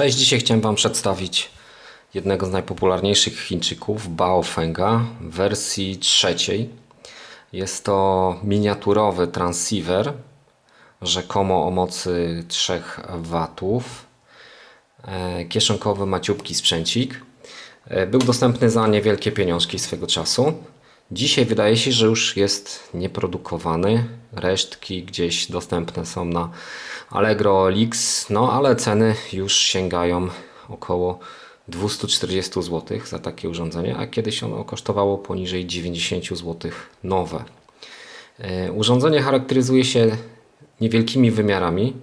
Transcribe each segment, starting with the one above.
Cześć, dzisiaj chciałem Wam przedstawić jednego z najpopularniejszych Chińczyków, Baofenga w wersji trzeciej. Jest to miniaturowy transceiver, rzekomo o mocy 3 watów. E, Kieszonkowy, maciupki sprzęcik. E, Był dostępny za niewielkie pieniążki swego czasu. Dzisiaj wydaje się, że już jest nieprodukowany. Resztki gdzieś dostępne są na Allegro Lix, no ale ceny już sięgają około 240 zł za takie urządzenie, a kiedyś ono kosztowało poniżej 90 zł nowe. E, Urządzenie charakteryzuje się niewielkimi wymiarami,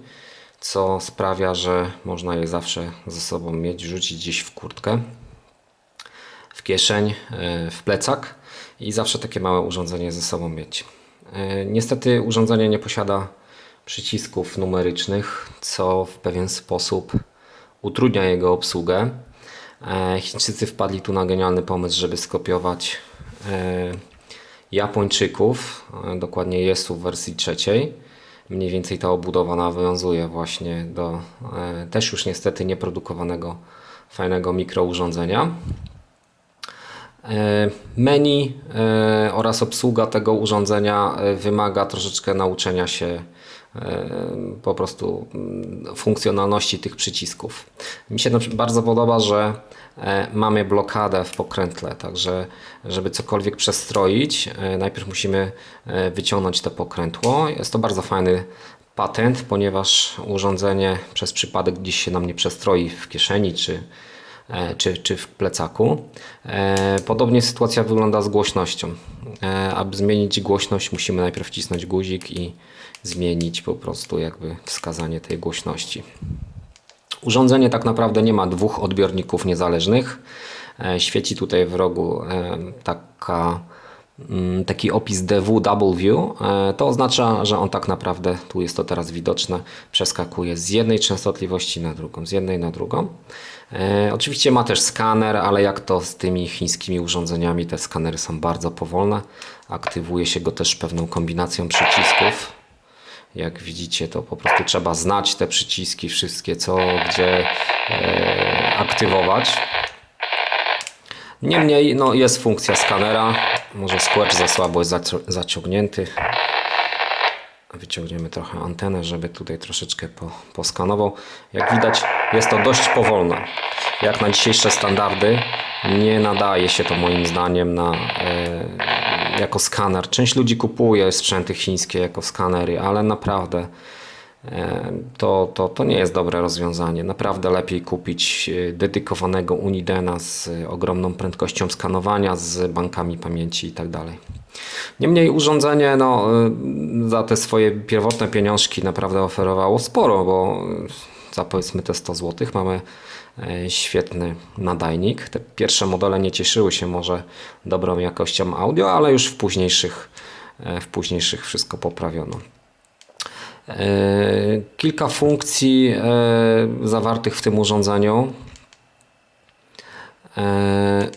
co sprawia, że można je zawsze ze sobą mieć, rzucić gdzieś w kurtkę w kieszeń, e, w plecak i zawsze takie małe urządzenie ze sobą mieć. E, Niestety urządzenie nie posiada przycisków numerycznych, co w pewien sposób utrudnia jego obsługę. E, Chińczycy wpadli tu na genialny pomysł, żeby skopiować e, Japończyków, dokładnie Jesu w wersji trzeciej. Mniej więcej ta obudowa nawiązuje właśnie do też już niestety nieprodukowanego fajnego mikrourządzenia. E, Menu e, oraz obsługa tego urządzenia e, wymaga troszeczkę nauczenia się po prostu mm, funkcjonalności tych przycisków. Mi się bardzo podoba, że mamy blokadę w pokrętle, także żeby cokolwiek przestroić, najpierw musimy wyciągnąć to pokrętło. Jest to bardzo fajny patent, ponieważ urządzenie przez przypadek gdzieś się nam nie przestroi w kieszeni czy czy, czy w plecaku. E, Podobnie sytuacja wygląda z głośnością. E, Aby zmienić głośność, musimy najpierw wcisnąć guzik i zmienić po prostu jakby wskazanie tej głośności. Urządzenie tak naprawdę nie ma dwóch odbiorników niezależnych. E, Świeci tutaj w rogu e, taka, taki opis DW Double View. E, To oznacza, że on tak naprawdę, tu jest to teraz widoczne, przeskakuje z jednej częstotliwości na drugą, z jednej na drugą. E, Oczywiście ma też skaner, ale jak to z tymi chińskimi urządzeniami, te skanery są bardzo powolne. Aktywuje się go też pewną kombinacją przycisków. Jak widzicie, to po prostu trzeba znać te przyciski, wszystkie co, gdzie e, aktywować. Niemniej no, jest funkcja skanera. Może squelch za słabo jest zaciągnięty. Wyciągniemy trochę antenę, żeby tutaj troszeczkę po, poskanował. Jak widać, jest to dość powolne. Jak na dzisiejsze standardy, nie nadaje się to moim zdaniem na, e, jako skaner. Część ludzi kupuje sprzęty chińskie jako skanery, ale naprawdę to, to, to nie jest dobre rozwiązanie. Naprawdę lepiej kupić e, dedykowanego Unidena z ogromną prędkością skanowania, z bankami pamięci i tak. Niemniej urządzenie no, za te swoje pierwotne pieniążki naprawdę oferowało sporo, bo za powiedzmy te 100 zł mamy e, świetny nadajnik. Te pierwsze modele nie cieszyły się może dobrą jakością audio, ale już w późniejszych, e, w późniejszych wszystko poprawiono. E, Kilka funkcji e, zawartych w tym urządzeniu. E,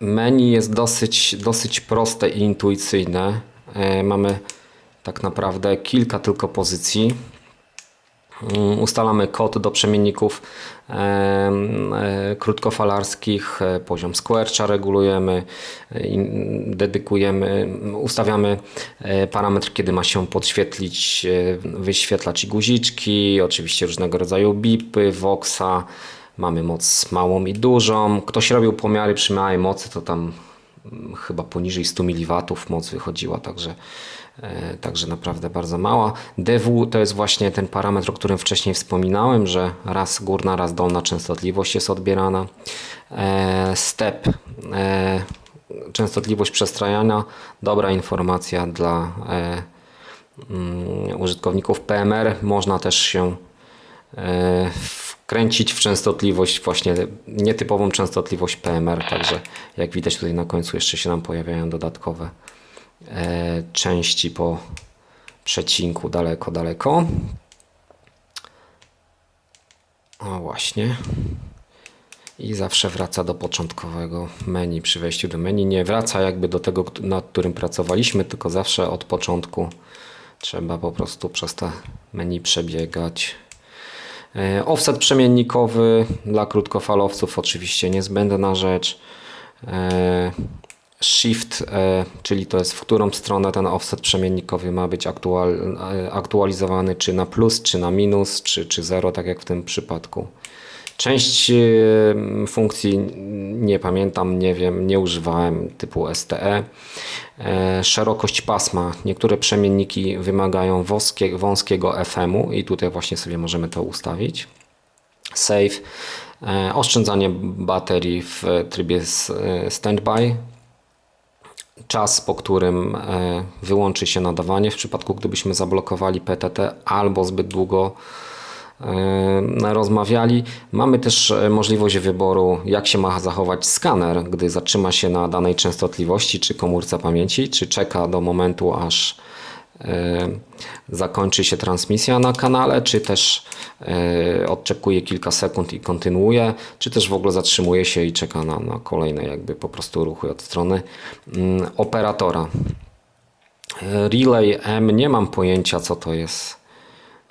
Menu jest dosyć, dosyć proste i intuicyjne. Mamy tak naprawdę kilka tylko pozycji. Mm, Ustalamy kod do przemienników e, krótkofalarskich, e, poziom squelcha regulujemy, e, dedykujemy, ustawiamy parametr, kiedy ma się podświetlić wyświetlacz i guziczki, oczywiście różnego rodzaju bipy, voxa, mamy moc małą i dużą. Ktoś robił pomiary przy małej mocy, to tam chyba poniżej 100 mW moc wychodziła, także, e, także naprawdę bardzo mała. DW to jest właśnie ten parametr, o którym wcześniej wspominałem, że raz górna, raz dolna częstotliwość jest odbierana. E, Step, e, częstotliwość przestrajania, dobra informacja dla mm, użytkowników PMR. Można też się e, wkręcić w częstotliwość, właśnie nietypową częstotliwość PMR, także jak widać tutaj na końcu jeszcze się nam pojawiają dodatkowe e, części po przecinku daleko, daleko. O właśnie. I zawsze wraca do początkowego menu przy wejściu do menu. Nie wraca jakby do tego, nad którym pracowaliśmy, tylko zawsze od początku trzeba po prostu przez te menu przebiegać. E, Offset przemiennikowy dla krótkofalowców oczywiście niezbędna rzecz. E, Shift, e, czyli to jest w którą stronę ten offset przemiennikowy ma być aktual, aktualizowany, czy na plus, czy na minus, czy, czy zero, tak jak w tym przypadku. Część e, funkcji nie pamiętam, nie wiem, nie używałem typu STE. E, Szerokość pasma. Niektóre przemienniki wymagają wąskie, wąskiego FM-u i tutaj właśnie sobie możemy to ustawić. Save. E, Oszczędzanie baterii w trybie e, standby, czas, po którym wyłączy się nadawanie w przypadku, gdybyśmy zablokowali PTT albo zbyt długo rozmawiali. Mamy też e, możliwość wyboru, jak się ma zachować skaner, gdy zatrzyma się na danej częstotliwości czy komórce pamięci, czy czeka do momentu, aż e, zakończy się transmisja na kanale, czy też e, odczekuje kilka sekund i kontynuuje, czy też w ogóle zatrzymuje się i czeka na, na kolejne jakby po prostu ruchy od strony mm, operatora. E, Relay M nie mam pojęcia co to jest.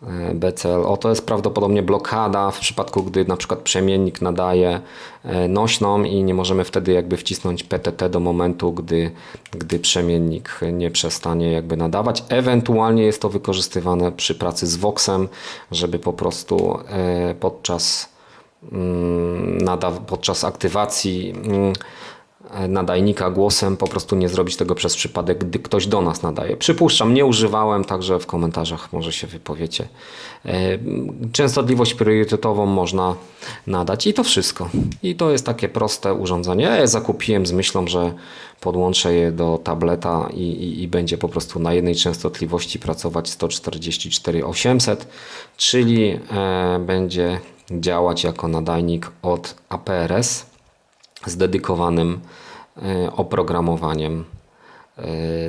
E, BCL. O, to jest prawdopodobnie blokada w przypadku, gdy na przykład przemiennik nadaje e, nośną i nie możemy wtedy jakby wcisnąć PTT do momentu, gdy, gdy przemiennik nie przestanie jakby nadawać. Ewentualnie jest to wykorzystywane przy pracy z Voxem, żeby po prostu e, podczas, mm, podczas aktywacji mm, nadajnika głosem po prostu nie zrobić tego przez przypadek, gdy ktoś do nas nadaje. Przypuszczam, nie używałem, także w komentarzach może się wypowiecie. E, Częstotliwość priorytetową można nadać i to wszystko. I to jest takie proste urządzenie. Ja je zakupiłem z myślą, że podłączę je do tableta i, i, i będzie po prostu na jednej częstotliwości pracować 144 800, czyli e, będzie działać jako nadajnik od APRS z dedykowanym e, oprogramowaniem e,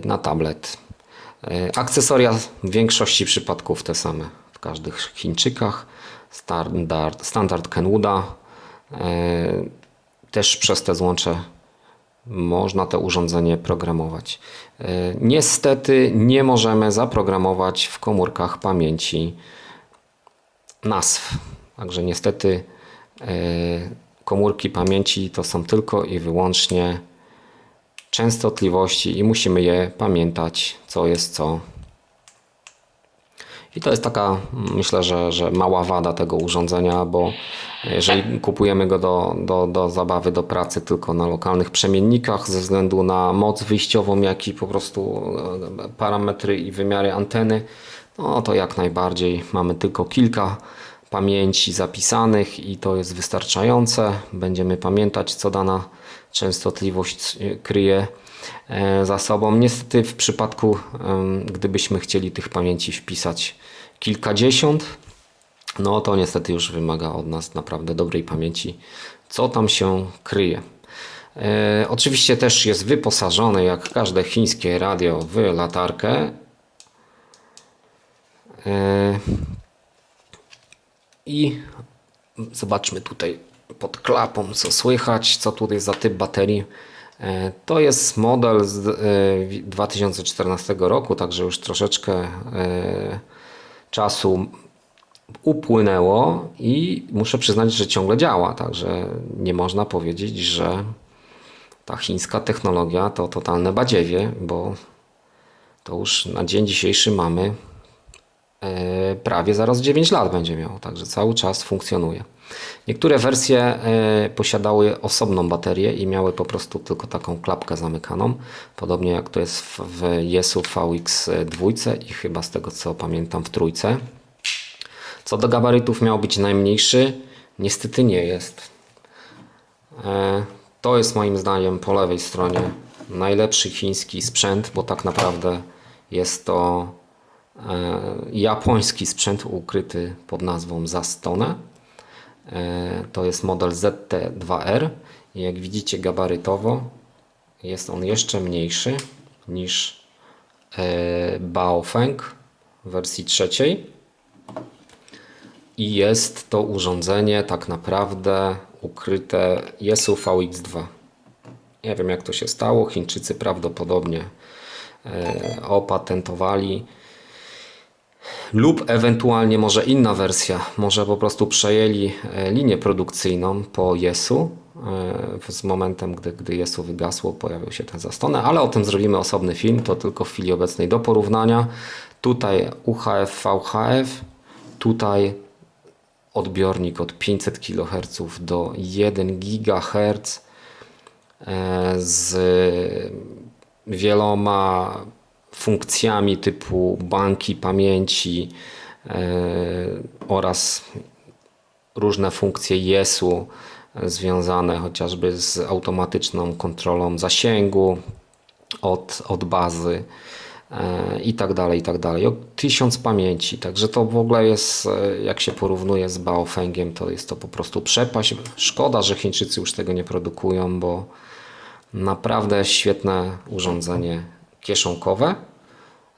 na tablet. E, Akcesoria w większości przypadków te same w każdych Chińczykach. Standard, standard Kenwooda. Też przez te złącze można to urządzenie programować. Niestety nie możemy zaprogramować w komórkach pamięci nazw. Także niestety komórki pamięci to są tylko i wyłącznie częstotliwości i musimy je pamiętać, co jest co. I to jest taka, myślę, że, że mała wada tego urządzenia, bo jeżeli kupujemy go do, do, do zabawy, do pracy tylko na lokalnych przemiennikach ze względu na moc wyjściową, jak i po prostu e, parametry i wymiary anteny, no to jak najbardziej mamy tylko kilka pamięci zapisanych i to jest wystarczające. Będziemy pamiętać, co dana częstotliwość e, kryje e, za sobą. Niestety w przypadku, gdybyśmy chcieli tych pamięci wpisać kilkadziesiąt, no to niestety już wymaga od nas naprawdę dobrej pamięci, co tam się kryje. E, oczywiście też jest wyposażone, jak każde chińskie radio, w latarkę. I zobaczmy tutaj pod klapą, co słychać, co tutaj za typ baterii. E, To jest model z e, 2014 roku, także już troszeczkę e, czasu upłynęło i muszę przyznać, że ciągle działa. Także nie można powiedzieć, że ta chińska technologia to totalne badziewie, bo to już na dzień dzisiejszy mamy e, prawie zaraz 9 lat będzie miał, także cały czas funkcjonuje. Niektóre wersje e, posiadały osobną baterię i miały po prostu tylko taką klapkę zamykaną, podobnie jak to jest w, Yesu VX2 i chyba z tego co pamiętam w trójce. Co do gabarytów miał być najmniejszy, niestety nie jest. E, To jest moim zdaniem po lewej stronie najlepszy chiński sprzęt, bo tak naprawdę jest to e, japoński sprzęt ukryty pod nazwą Zastone. E, To jest model ZT2R i jak widzicie gabarytowo jest on jeszcze mniejszy niż e, Baofeng w wersji trzeciej i jest to urządzenie tak naprawdę ukryte Yesu VX2. Nie wiem jak to się stało, Chińczycy prawdopodobnie e, opatentowali Lub ewentualnie może inna wersja, może po prostu przejęli e, linię produkcyjną po Jesu. e, Z momentem, gdy, gdy Jesu wygasło, pojawił się ten zastone, ale o tym zrobimy osobny film, to tylko w chwili obecnej do porównania. Tutaj UHF, VHF, tutaj odbiornik od 500 kHz do 1 GHz e, z wieloma funkcjami typu banki pamięci e, oraz różne funkcje JES-u związane chociażby z automatyczną kontrolą zasięgu od, od bazy e, i tak dalej, i tak dalej. O tysiąc pamięci, także to w ogóle jest, e, jak się porównuje z Baofengiem, to jest to po prostu przepaść. Szkoda, że Chińczycy już tego nie produkują, bo naprawdę świetne urządzenie kieszonkowe.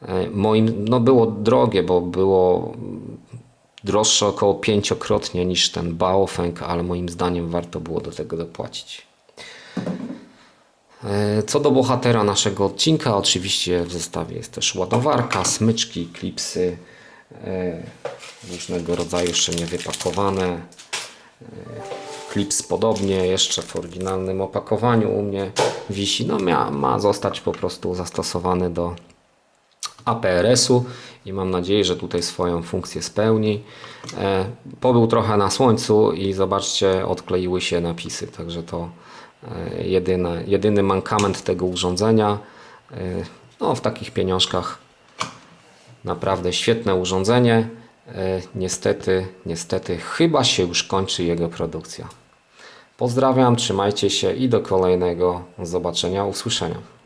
E, Moim, no było drogie, bo było droższe około pięciokrotnie niż ten Baofeng, ale moim zdaniem warto było do tego dopłacić. E, Co do bohatera naszego odcinka, oczywiście w zestawie jest też ładowarka, smyczki, klipsy, e, różnego rodzaju jeszcze niewypakowane. Klips podobnie, jeszcze w oryginalnym opakowaniu u mnie wisi. No mia, ma zostać po prostu zastosowany do APRS-u i mam nadzieję, że tutaj swoją funkcję spełni. E, Pobył trochę na słońcu i zobaczcie, odkleiły się napisy, także to e, jedyne, jedyny mankament tego urządzenia. E, No, w takich pieniążkach naprawdę świetne urządzenie. E, Niestety, niestety chyba się już kończy jego produkcja. Pozdrawiam, trzymajcie się i do kolejnego zobaczenia, usłyszenia.